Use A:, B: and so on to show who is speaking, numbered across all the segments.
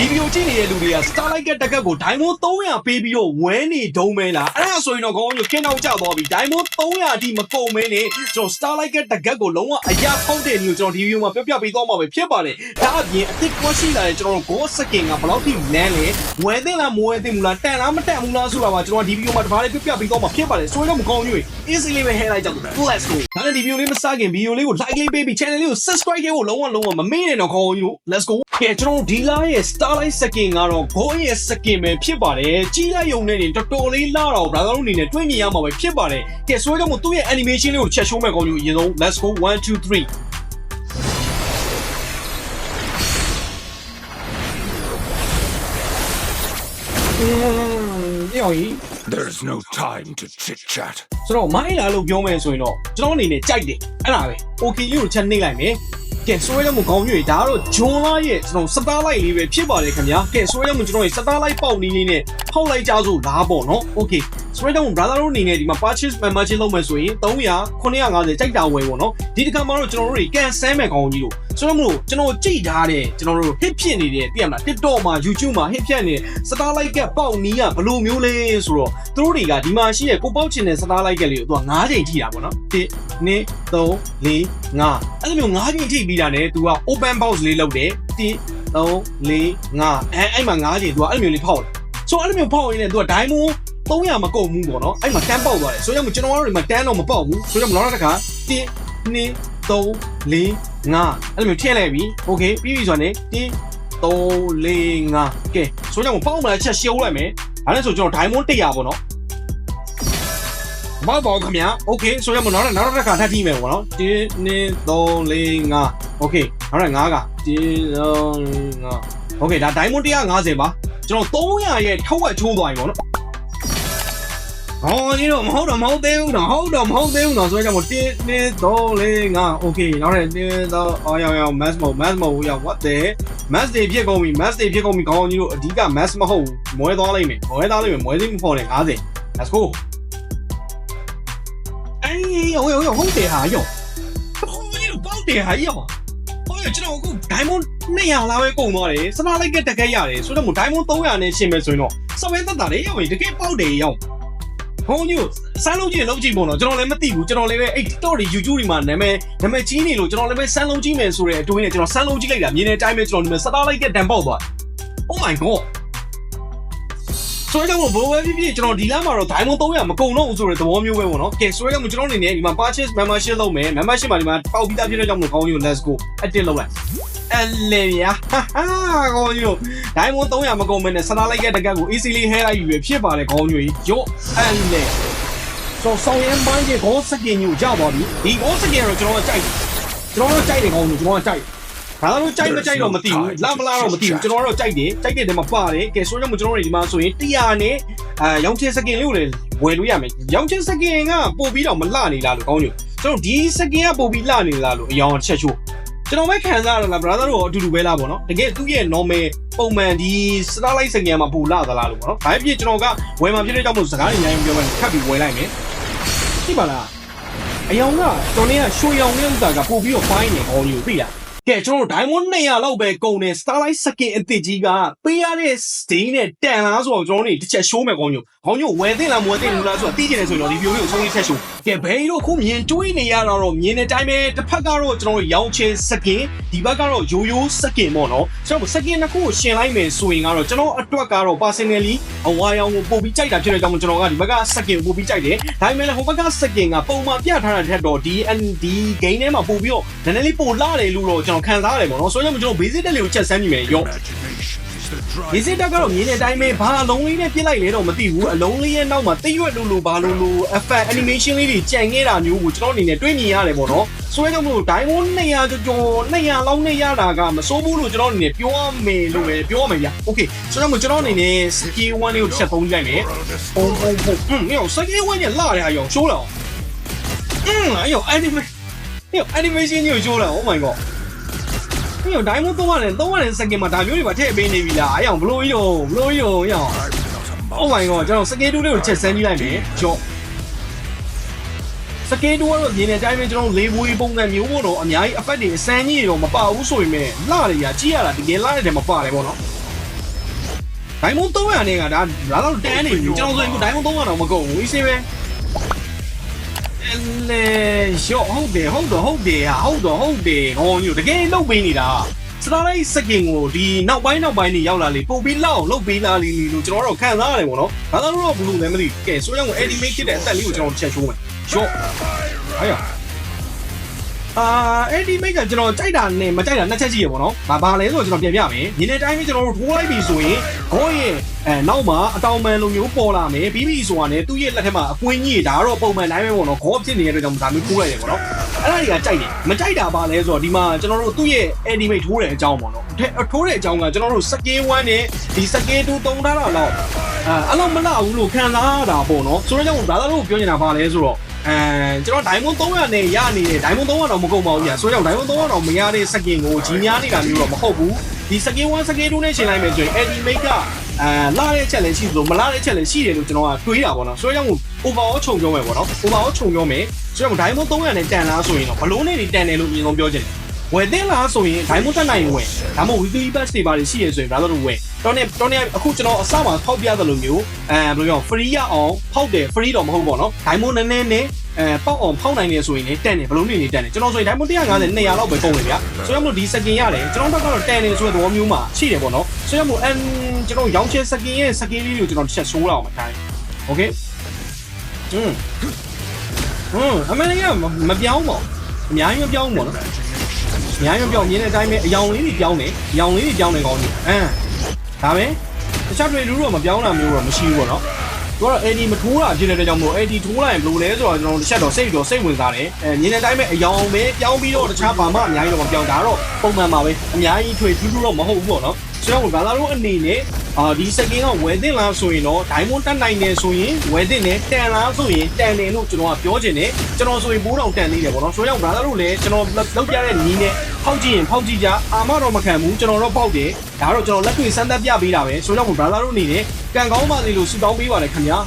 A: ဒီဗီဒီယိုကြည့်နေတဲ့လူတွေက Starlight ကတက်ကက်ကို Diamond 300ပေးပြီးတော့ဝဲနေဒုံးမဲလားအဲ့ဒါဆိုရင်တော့ခေါင်းညိုကင်းတော့ကြသွားပြီ Diamond 300အထိမကုန်မဲနဲ့ကျွန်တော် Starlight ကတက်ကက်ကိုလုံးဝအရာဖောက်တဲ့မျိုးကျွန်တော်ဒီဗီဒီယိုမှာပြပြပေးသွားမှာပဲဖြစ်ပါတယ်ဒါအပြင်အစ်စ်ကွက်ရှိလာတဲ့ကျွန်တော်တို့ Go Skin ကဘယ်လောက်ထိလန်းလဲဝဲသိလားမဝဲသိဘူးလားတန်လားမတန်ဘူးလားဆိုတာပါကျွန်တော်ဒီဗီဒီယိုမှာတပါးလေးပြပြပေးသွားမှာဖြစ်ပါတယ်ဆိုရင်တော့မကောင်းညွေ easy လေးပဲ head လိုက်ကြတော့ let's go ဒါနဲ့ဒီဗီဒီယိုလေးမစခင်ဗီဒီယိုလေးကို like လေးပေးပြီး channel လေးကို subscribe ခဲ့ဖို့လုံးဝလုံးဝမမေ့နဲ့တော့ခေါင်းညို let's go ကဲကျွန်တော်ဒီလာရဲ့ Starlight Skin ကတော့ Go ရဲ့ Skin ပဲဖြစ်ပါတယ်ကြီးလိုက်ရုံနဲ့တင်တော်တော်လေးလာတော့ brother တို့အနေနဲ့တွေ့မြင်ရမှာပဲဖြစ်ပါတယ်ကဲဆိုတော့သူ့ရဲ့ animation လေးကိုချက်ရှိုးမယ်ခေါင်းညိုအရင်ဆုံး let's go 1 2 3อืมညောင်ကြီး
B: There's no time to chit chat.
A: ဆိုတော့မိုင်းလာလို့ပြောမယ်ဆိုရင်တော့ကျွန်တော်အနေနဲ့ကြိုက်တယ်အဲ့ဒါပဲ okay ကြီးကိုချက်နှိမ့်လိုက်မယ် ကဲဆွဲရမှုကောင်းကြီးဒါကတော့ဂျွန်လာရဲ့ကျွန်တော်စတားလိုက်လေးပဲဖြစ်ပါတယ်ခင်ဗျာကဲဆွဲရမှုကျွန်တော်ရဲ့စတားလိုက်ပေါက်နီးလေးနဲ့ဖောက်လိုက်ကြစို့လားပေါ့နော် okay ဆွဲတော့ brother တို့အနေနဲ့ဒီမှာ purchase membership လုပ်မယ်ဆိုရင်300 950ကြိုက်တာဝယ်ပေါ့နော်ဒီတစ်ခါမှတော့ကျွန်တော်တို့တွေကန်ဆန်းမယ်ကောင်းကြီး ကျွန်တော်တို့ကျွန်တော်ကြိတ်ထားတဲ့ကျွန်တော်တို့ hit ဖြစ်နေတယ်သိရမလား TikTok မှာ YouTube မှာ hit ဖြစ်နေ satellite ကပေါက်နီးကဘလို့မျိုးလဲဆိုတော့သူတို့တွေကဒီမှာရှိတဲ့ကိုပေါက်ချင်တဲ့ satellite ကလေးကိုသူက9ချိန်ကြည့်တာပေါ့နော်1 2 3 4 5အဲ့လိုမျိုး9ချိန်ကြည့်ပြီးတာနဲ့သူက open box လေးလုပ်တယ်1 3 4 5အဲအဲ့မှာ9ချိန်သူကအဲ့လိုမျိုးလေးဖောက်တယ်ဆိုအဲ့လိုမျိုးဖောက်ရင်းနဲ့သူက diamond 300မကုန်ဘူးပေါ့နော်အဲ့မှာတန်းပေါက်သွားတယ်ဆိုတော့ကျွန်တော်ကတော့ဒီမှာတန်းတော့မပေါက်ဘူးဆိုတော့မလောက်တဲ့ခါ1 2 3 4 5အဲ့လိုမျိုးထည့်လိုက်ပြီโอเคပြီးပြီဆိုတော့ね1 3 4 5ကဲဆိုတော့ပေါက်မလားချက်ရှုံးလိုက်မယ်ဒါနဲ့ဆိုကျွန်တော် diamond 100ပေါ့နော်မပေါ့ခင်ဗျာโอเคဆိုရမနောက်နောက်တစ်ခါထပ်ကြည့်မယ်ပေါ့နော်1 2 3 4 5โอเคနောက်တစ်5က1 3 5โอเคဒါ diamond 150ပါကျွန်တော်300ရဲ့ထောက်ဝက်ချိုးသွားပြီပေါ့နော် ဟောဒီတော့မဟုတ်တော့မဟုတ်သေးဘူးတော့ဟုတ်တော့မဟုတ်သေးဘူးတော့ဆိုကြမို့1 2 3 4 5 okay နောက်တဲ့1 3အော်ရောက်ရောက် mass mode mass mode ရောက် what the mass တွေဖြစ်ကုန်ပြီ mass တွေဖြစ်ကုန်ပြီခေါင်းကြီးတို့အဓိက mass မဟုတ်ဘူးမွဲသွားလိမ့်မယ်မွဲသွားလိမ့်မယ်မွဲသိမဖို့နဲ့90 let's go အေးဟိုဟိုဟုတ်တယ်ဟာယောဟိုကြီးတို့ပေါက်တယ်ဟာယောဟိုကျွန်တော်အခု diamond 200လားပဲကုန်သွားတယ်စနာလိုက်ကတကယ်ရတယ်ဆိုတော့မို့ diamond 300နဲ့ရှင်းမယ်ဆိုရင်တော့စဝဲတက်တာလေယောတကယ်ပေါက်တယ်ယော ဟိုမျိုးစမ်းလုံးကြည့်လုံးကြည့်ပုံတော့ကျွန်တော်လည်းမသိဘူးကျွန်တော်လည်းပဲအဲ့ TikTok တွေ YouTube တွေမှာနာမည်နာမည်ကြီးနေလို့ကျွန်တော်လည်းပဲစမ်းလုံးကြည့်မယ်ဆိုတဲ့အတွေးနဲ့ကျွန်တော်စမ်းလုံးကြည့်လိုက်တာမြင်တဲ့အတိုင်းပဲကျွန်တော်ဒီမှာစတားလိုက်ကတန်ပေါက်သွား Oh my god ဆိုတော့ဘိုးဝဲပြပြကျွန်တော်ဒီလမ်းမှာတော့ diamond 300မကုန်တော့ဘူးဆိုတဲ့သဘောမျိုးပဲပေါ့နော်။ကဲဆိုတော့ကျွန်တော်အနေနဲ့ဒီမှာ purchase membership လုပ်မယ် membership မှာဒီမှာပေါက်ပြီးသားဖြစ်တဲ့ကြောင့်မလို့ခေါင်းကြီးကို let's go active လုပ်လိုက်။အဲ့လေဗျာဟာခေါင်းကြီးတို့ diamond 300မကုန်မနဲ့ဆလာလိုက်တဲ့တကက်ကို easily hair လိုက်ယူရဖြစ်ပါတယ်ခေါင်းကြီးရော့အဲ့လေဆိုဆောင်ရမ်းပိုင်းကခေါင်းစကင်ကြီးကိုကြောက်သွားပြီဒီခေါင်းစကင်ကတော့ကျွန်တော်ကကြိုက်ကျွန်တော်တို့ကြိုက်တယ်ခေါင်းကြီးကျွန်တော်ကကြိုက် ဘာလို့ကြိုက်မကြိုက်တော့မသိဘူးလာမလားတော့မသိဘူးကျွန်တော်တို့ကြိုက်တယ်ကြိုက်တဲ့တဲမှာပါတယ်ကဲဆိုတော့ကျွန်တော်တို့ဒီမှာဆိုရင်100နဲ့အဲရောင်းချင်စကင်လေးကိုလည်းဝယ်လို့ရမယ်ရောင်းချင်စကင်ကပို့ပြီးတော့မလှနေလားလို့ကောင်းညိုကျွန်တော်ဒီစကင်ကပို့ပြီးလှနေလားလို့အယောင်ချက်ချိုးကျွန်တော်ပဲခံစားရတာ brother တို့အတူတူပဲလားပေါ့နော်တကယ်သူ့ရဲ့ normal ပုံမှန်ဒီ starlight စကင်မှာပို့လှသလားလို့ပေါ့နော်ဒါဖြစ်ကျွန်တော်ကဝယ်မှာဖြစ်တဲ့ကြောင့်မို့စကားတွေအများကြီးပြောမှခတ်ပြီးဝယ်လိုက်မယ်သိပါလားအယောင်ကတော်နေကရွှေရောင်တဲ့ဥစ္စာကပို့ပြီးတော့ fine နေကောင်းညိုသိလား ကဲကျွန်တော် diamond 200လောက်ပဲကုန်တယ် starlight skin အစ်စ်ကြီးကပေးရတဲ့ stay နဲ့တန်လားဆိုတော့ကျွန်တော်တို့တစ်ချက် show မယ်ကောင်းညိုခေါင်းညိုဝယ်သိလားမဝယ်သိဘူးလားဆိုတော့သိကျင်တယ်ဆိုရင်တော့ဒီ video လေးကိုဆုံးဖြတ်ချက် show ကဲဘယ်လိုခုမြင်တွေးနေရတော့မြင်တဲ့အတိုင်းပဲတစ်ဖက်ကတော့ကျွန်တော်တို့ရောင်းချင် skin ဒီဘက်ကတော့ရိုးရိုး skin ပေါ့နော်ကျွန်တော် skin တစ်ခုကိုရှင်လိုက်မယ်ဆိုရင်ကတော့ကျွန်တော်အတွက်ကတော့ personally အဝါရောင်ကိုပို့ပြီးကြိုက်တာဖြစ်တဲ့ကြောင့်ကျွန်တော်ကဒီဘက်က skin ကိုပို့ပြီးကြိုက်တယ်ဒါပေမဲ့လည်းဟိုဘက်က skin ကပုံမှန်ပြထားတာထက်တော့ဒီ ND game ထဲမှာပို့ပြီးတော့နည်းနည်းလေးပိုလာတယ်လို့တော့ကျွန်တခံစားရတယ်ပေါ့နော်ဆိုတော့ကျွန်တော် basic တက်လေးကိုချက်ဆန်းကြည့်မယ်ရော
B: Imagination is the drive.
A: basic တက်ကတော့မြင်တဲ့အတိုင်းပဲဘာအလုံးလေးနဲ့ပြစ်လိုက်လဲတော့မသိဘူးအလုံးလေးရဲ့နောက်မှာတိရွက်လို့လို့ဘာလို့လို့ effect animation လေးတွေကြံခဲ့တာမျိုးကိုကျွန်တော်အနေနဲ့တွေးမြင်ရတယ်ပေါ့နော်ဆိုတော့ကြောင့်မလို့ diamond 200ကျော်ကျော်200လောက်နဲ့ရတာကမစိုးဘူးလို့ကျွန်တော်အနေနဲ့ပြောရမယ်လို့ပဲပြောရမယ်ဗျ okay ဆိုတော့ကျွန်တော်အနေနဲ့ skill 1လေးကိုတစ်ချက်သုံးကြည့်လိုက်မယ်
B: World is
A: ပုံပုံပုံอืมညော skill 1နဲ့လာတယ်အယောင်ရှိုးလာအောင်อืมအယော anime ညော animation ညို့ရှိုးလာ oh my god ညော diamond 300နဲ့300 second မှာဒါမျိုးတွေပါထည့်ပေးနေပြီလားအယောင်ဘလို့ကြီးတော့ဘလို့ကြီးတော့အယောင်
B: I'm not a
A: Oh my god ကျွန်တော်စကေးတူးလေးကိုချက်ဆန်းကြည့်လိုက်မယ်ကြော့စကေးတူးကတော့မြင်တဲ့အတိုင်းပဲကျွန်တော်လေးဘွေးပုံစံမျိုးပေါ့တော့အများကြီး effect တွေအစမ်းကြီးတွေတော့မပါဘူးဆိုရင်မဲ့လှတွေရကြည့်ရတာတကယ်လှတဲ့တယ်မပါတယ်ပေါ့နော်ဒိုင်မွန်300နဲ့ကဒါဒါတော့တန်းနေပြီကျွန်တော်ဆိုရင်ဒိုင်မွန်300တော့မကုန်ဘူးအစီပဲ လေရောဟုတ်တယ်ဟုတ်တော့ဟုတ်တယ်ဟာဟုတ်တော့ဟုတ်တယ်ဟောညိုတကယ်လုတ်ပေးနေတာစတားလိုက်စကင်ကိုဒီနောက်ပိုင်းနောက်ပိုင်းနေရောက်လာလေပို့ပြီးလောက်လုတ်ပေးလာလိမ့်လို့ကျွန်တော်တို့ခံစားရတယ်ပေါ့နော်ဘာသာလို့တော့ဘူးလို့လည်းမသိကဲဆိုရင်ကို animate ဖြစ်တဲ့အသက်လေးကိုကျွန်တော်ချက်ချိုးမယ်ရောဟာရ အာအဲ့ဒီမိတ်ကကျွန်တော်ကြိုက်တာနဲ့မကြိုက်တာနှစ်ချက်ရှိရပေါ့နော်။ဘာဘာလဲဆိုတော့ကျွန်တော်ပြန်ပြမယ်။ညီနေတိုင်းပဲကျွန်တော်တို့ထိုးလိုက်ပြီဆိုရင်ခေါင်းရဲ့အဲနောက်မှာအတောင်ပန်လိုမျိုးပေါ်လာမယ်။ပြီးပြီဆိုတာနဲ့သူ့ရဲ့လက်ထက်မှာအကွင်းကြီးဒါကတော့ပုံမှန်တိုင်းပဲပေါ့နော်။ခေါင်းဖြစ်နေတဲ့အတွက်ကြောင့်ဒါမျိုးထိုးလိုက်တယ်ပေါ့နော်။အဲ့ဒါတွေကကြိုက်တယ်။မကြိုက်တာဘာလဲဆိုတော့ဒီမှာကျွန်တော်တို့သူ့ရဲ့ animate ထိုးတဲ့အကြောင်းပေါ့နော်။ထိုးတဲ့အကြောင်းကကျွန်တော်တို့စကေး1နဲ့ဒီစကေး2တုံထားတာတော့အဲအဲ့လိုမလာဘူးလို့ခံစားရတာပေါ့နော်။ဆိုတော့ကြောင့်ဒါသာတို့ပြောနေတာဘာလဲဆိုတော့ အဲကျွန်တော်ဒိုင်မွန်300နဲ့ရနေတဲ့ဒိုင်မွန်300တော့မကုန်ပါဘူးညာဆိုတော့ဒိုင်မွန်300တော့မရတဲ့စကင်ကိုကြီးများနေတာမျိုးတော့မဟုတ်ဘူးဒီစကင်1စကင်2နဲ့ချိန်လိုက်မယ်ဆိုရင် Eddie Make ကအဲလာတဲ့ချက်လည်းရှိသလိုမလာတဲ့ချက်လည်းရှိတယ်လို့ကျွန်တော်ကတွေးတာပေါ့နော်ဆိုတော့ကြောင့် overall ခြုံပြောမယ်ပေါ့နော် overall ခြုံပြောမယ်ဆိုတော့ဒိုင်မွန်300နဲ့တန်လားဆိုရင်တော့ဘလုံးနဲ့တန်တယ်လို့အမြင်ဆုံးပြောချင်တယ်ဝယ်တဲ့လားဆိုရင်ဒိုင်မွန်တက်နိုင်ရင်ဝယ်ဒါမှမဟုတ် weekly pass တွေပါတွေရှိရဆိုရင် brother တို့ဝယ် တော့နေတော့နေအခုကျွန်တော်အစမှာဖောက်ပြသလိုမျိုးအဲဘယ်လိုပြော free ရအောင်ဖောက်တယ် free တော့မဟုတ်ပေါ့နော်ဒိုင်မွန်နည်းနည်းနဲ့အဲပေါက်အောင်ဖောက်နိုင်နေဆိုရင်လည်းတန်တယ်ဘလုံးနေနေတန်တယ်ကျွန်တော်ဆိုရင်ဒိုင်မွန်150 200လောက်ပဲပုံတယ်ဗျာဆိုတော့မလို့ဒီစကင်ရတယ်ကျွန်တော်တော့တန်တယ်ဆိုတဲ့သဘောမျိုးမှာရှိတယ်ပေါ့နော်ဆိုတော့မလို့အန်ကျွန်တော်ရောင်းချဲစကင်ရဲ့စကင်လေးတွေကိုကျွန်တော်တစ်ချက်ဆိုးလောက်အောင်ခိုင်းโอเคอืมอืมအမေကမပြောင်းပါဘူးအများကြီးမပြောင်းဘူးပေါ့နော် အများကြီးမပြောင်းမြင်တဲ့အတိုင်းပဲအယောင်လေးတွေပြောင်းတယ်အယောင်လေးတွေပြောင်းတယ်ကောင်းကြီးအမ် ဒါပဲတခြားတွေလူတို့ကမပြောင်းတာမျိုးတော့မရှိဘူးပေါ့နော်သူကတော့ AD မထိုးတာဖြစ်တဲ့အတွက်ကြောင့်မို့ AD ထိုးလိုက်ရင်ဘယ်လိုလဲဆိုတော့ကျွန်တော်တစ်ချက်တော့စိတ်တော့စိတ်ဝင်စားတယ်အဲမြင်တဲ့အတိုင်းပဲအယောင်ပဲပြောင်းပြီးတော့တခြားဘာမှအများကြီးတော့မပြောင်းဒါတော့ပုံမှန်ပါပဲအများကြီးထွေထူးထူးတော့မဟုတ်ဘူးပေါ့နော်ဆိုတော့ဘာသာတို့အနေနဲ့ အာဒီစကင်းကဝယ်တင်လားဆိုရင်တော့ diamond တက်နိုင်တယ်ဆိုရင်ဝယ်တင်တယ်တန်လားဆိုရင်တန်တယ်လို့ကျွန်တော်ကပြောချင်တယ်ကျွန်တော်ဆိုရင်9000တန်သေးတယ်ပေါ့နော်ဆိုတော့ brother တို့လည်းကျွန်တော်လောက်ပြတဲ့နီးနဲ့ဖောက်ကြည့်ရင်ဖောက်ကြည့်ကြအာမတော့မခံဘူးကျွန်တော်တော့ပေါက်တယ်ဒါတော့ကျွန်တော်လက်တွေ့စမ်းသပ်ပြပေးတာပဲဆိုတော့ brother တို့အနေနဲ့ကံကောင်းပါစေလို့ဆုတောင်းပေးပါရခင်ဗျာ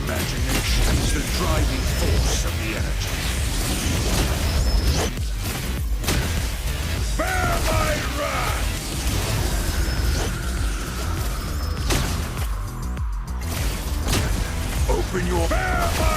B: Imagination is the driving force of the energy. Bear my wrath! Open your... Bear my...